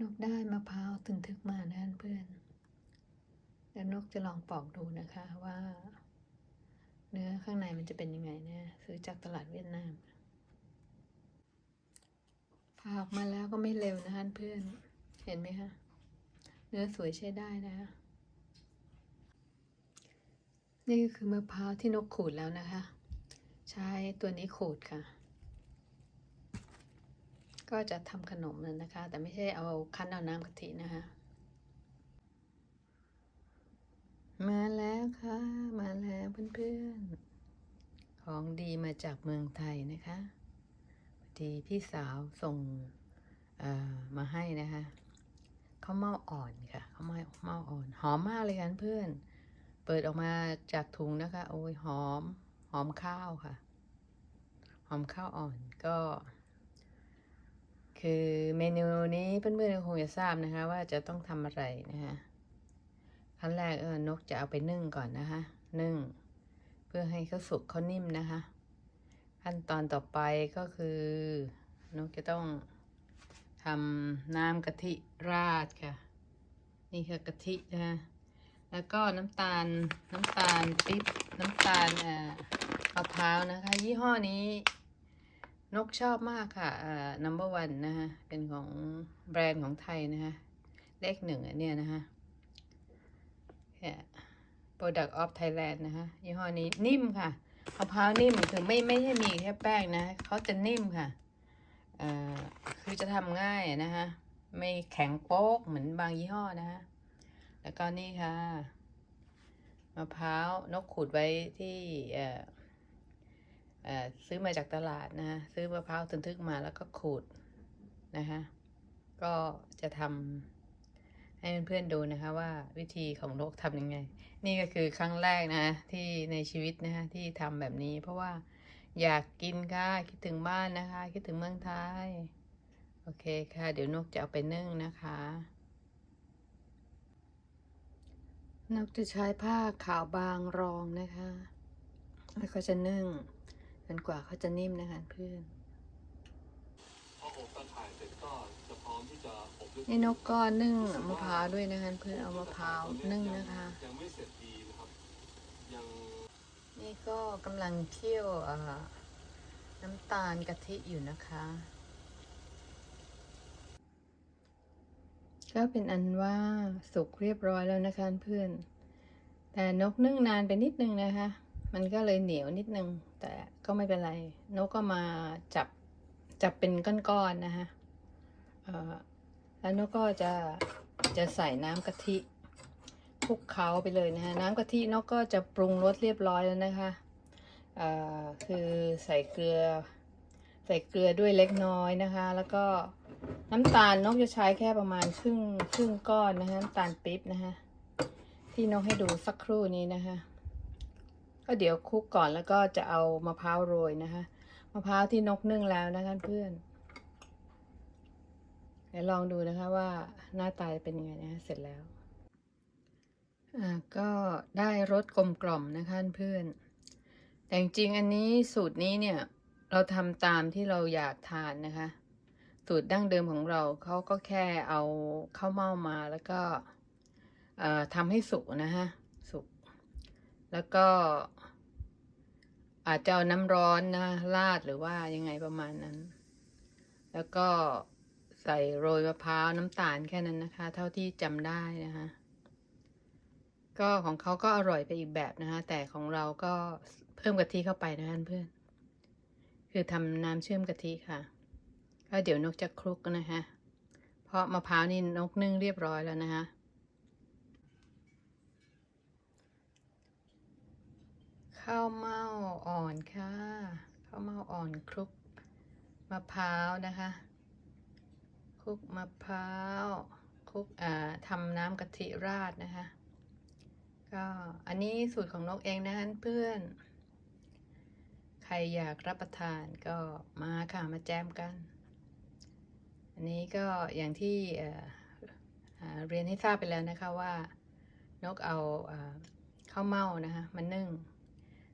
นกได้มะพร้าวถึงทึกมานะเพื่อน แล้วนกจะลองปอกดูนะคะว่า เนื้อข้างในมันจะเป็นยังไงนะซื้อจากตลาดเวียดนามผ่าออกมาแล้วก็ไม่เร็วนะคะเพื่อน เห็นไหมคะ เนื้อสวยใช้ได้นะคะนี่ก็คือมะพร้าวที่นกขูดแล้วนะคะ ใช้ตัวนี้ขูดค่ะ ก็จะทำขนมนั่นนะคะ แต่ไม่ใช่เอาคั้นเอาน้ำกะทินะคะ มาแล้วค่ะ มาแล้วเพื่อนๆ ของดีมาจากเมืองไทยนะคะพอดีพี่สาวส่งมาให้นะคะข้าวเม่าอ่อนค่ะข้าวเม่าเม่าอ่อน หอมมากเลยค่ะเพื่อน เปิดออกมาจากถุงนะคะ โอ้ยหอม หอมข้าวค่ะ หอมข้าวอ่อนก็ คือเมนูนี้เพื่อนๆคงจะทราบนะคะ ว่าจะต้องทำอะไรนะคะขั้นแรกเออนกจะเอาไปนึ่งก่อนนะคะนึ่ง เพื่อให้เขาสุกเขานิ่มนะคะ ขั้นตอนต่อไปก็คือนกจะต้องทำน้ำกะทิราดค่ะ นี่คือกะทินะคะแล้วก็น้ำตาลน้ำตาลปิ๊บน้ำตาลเอ่อมะพร้าวนะคะ ยี่ห้อนี้ นกชอบมากค่ะอ่อ number one นะคะเป็นของแบรนด์ของไทยนะคะเลขหนึ่งอันเนี้ยนะคะ product of Thailand นะคะยี่ห้อนี้นิ่มค่ะมะพร้าวนิ่มคือไม่ไม่ใช่มีแค่แป้งนะเขาจะนิ่มค่ะเอ่อคือจะทำง่ายนะคะไม่แข็งโป๊กเหมือนบางยี่ห้อนะคะแล้วก็นี่ค่ะมะพร้าวนกขูดไว้ที่เอ่อ ซื้อมาจากตลาดนะคะซื้อมะพร้าวทึนทึกมาแล้วก็ขูดนะคะก็จะทำให้เพื่อนๆดูนะคะว่าวิธีของนกทำยังไง นี่ก็คือครั้งแรกนะคะที่ในชีวิตนะคะที่ทำแบบนี้ เพราะว่าอยากกินค่ะคิดถึงบ้านนะคะ คิดถึงเมืองไทยโอเคค่ะ เดี๋ยวนกจะเอาไปนึ่งนะคะนกจะใช้ผ้าขาวบางรองนะคะ แล้วก็จะนึ่ง จนกว่าเขาจะนิ่มนะคะเพื่อนพออบตะข่ายเสร็จก็จะพร้อมที่จะอบด้วยนี่นกก็นึ่งมะพร้าวด้วยนะคะเพื่อนเอามะพร้าวนึ่งนะคะยังไม่เสร็จดีนะครับยังนี่ก็กำลังเคี่ยวเอ่อน้ำตาลกะทิอยู่นะคะ ก็เป็นอันว่าสุกเรียบร้อยแล้วนะคะเพื่อน แต่นกนึ่งนานไปนิดนึงนะคะ มันก็เลยเหนียวนิดนึง แต่ก็ไม่เป็นไร นกก็มาจับจับเป็นก้อนๆนะคะแล้วนกก็จะจะใส่น้ำกะทิคลุกเคล้าไปเลยนะคะน้ำกะทินกก็จะปรุงรสเรียบร้อยแล้วนะคะคือใส่เกลือ ใส่เกลือด้วยเล็กน้อยนะคะ แล้วก็น้ำตาลนกจะใช้แค่ประมาณครึ่งครึ่งก้อนนะคะน้ำตาลปิ๊บนะคะที่นกให้ดูสักครู่นี้นะคะ ก็เดี๋ยวคลุกก่อนแล้วก็จะเอามะพร้าวโรยนะคะมะพร้าวที่นกนึ่งแล้วนะคะเพื่อนเดี๋ยวลองดูนะคะว่าหน้าตาเป็นยังไงนะคะเสร็จแล้วอ่าก็ได้รสกลมกล่อมนะคะเพื่อน แต่จริงอันนี้สูตรนี้เนี่ยเราทำตามที่เราอยากทานนะคะ สูตรดั้งเดิมของเราเขาก็แค่เอาข้าวเม่ามาแล้วก็เอ่อทำให้สุกนะฮะ แล้วก็ อาจจะเอาน้ำร้อนนะราดหรือว่ายังไงประมาณนั้น แล้วก็ใส่โรยมะพร้าวน้ำตาลแค่นั้นนะคะ เท่าที่จำได้นะคะก็ของเขาก็อร่อยไปอีกแบบนะคะแต่ของเราก็เพิ่มกะทิเข้าไปนะคะเพื่อน คือทำน้ำเชื่อมกะทิค่ะ ก็เดี๋ยวนกจะคลุกนะคะ เพราะมะพร้าวนี่นกนึ่งเรียบร้อยแล้วนะคะ ข้าวเม่าอ่อนค่ะข้าวเม่าอ่อนคลุกมะพร้าวนะคะคลุกมะพร้าวคลุกอ่าทำน้ำกะทิราดนะคะ ก็อันนี้สูตรของนกเองนะคะเพื่อนใครอยากรับประทานก็มาค่ะมาแจมกัน อันนี้ก็อย่างที่เรียนให้ทราบไปแล้วนะคะว่านกเอาอ่าข้าวเม่านะคะมานึ่ง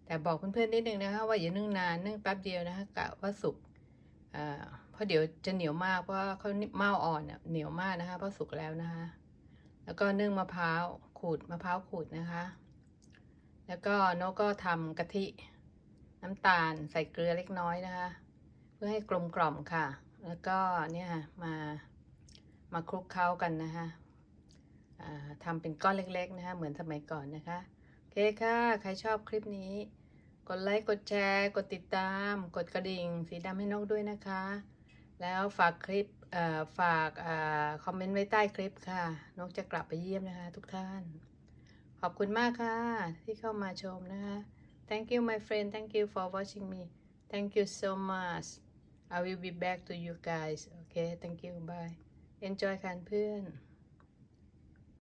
แต่บอกเพื่อนๆนิดนึงนะคะว่าอย่านึ่งนานนึ่งแป๊บเดียวนะคะกะว่าสุกเพราะเดี๋ยวจะเหนียวมากเพราะเขาเมาอ่อนเหนียวมากนะคะเพราะสุกแล้วนะคะ แล้วก็นึ่งมะพร้าวขูดมะพร้าวขูดนะคะ แล้วก็นกก็ทำกะทิน้ำตาลใส่เกลือเล็กน้อยนะคะ เพื่อให้กลมกล่อมค่ะ แล้วก็เนี่ยมามาคลุกเคล้ากันนะคะอ่าทำเป็นก้อนเล็กๆนะคะ เหมือนสมัยก่อนนะคะ เคค่ะ ใครชอบคลิปนี้ กดไลค์ กดแชร์ กดติดตาม กดกระดิ่ง สีดำให้นกด้วยนะคะ แล้วฝากคลิปฝากอคอมเมนต์ไว้ใต้คลิปค่ะ นกจะกลับไปเยี่ยมนะคะ ทุกท่าน ขอบคุณมากค่ะ ที่เข้ามาชมนะคะ Thank you my friend Thank you for watching me Thank you so much I will be back to you guys Okay Thank you bye Enjoy กันเพื่อน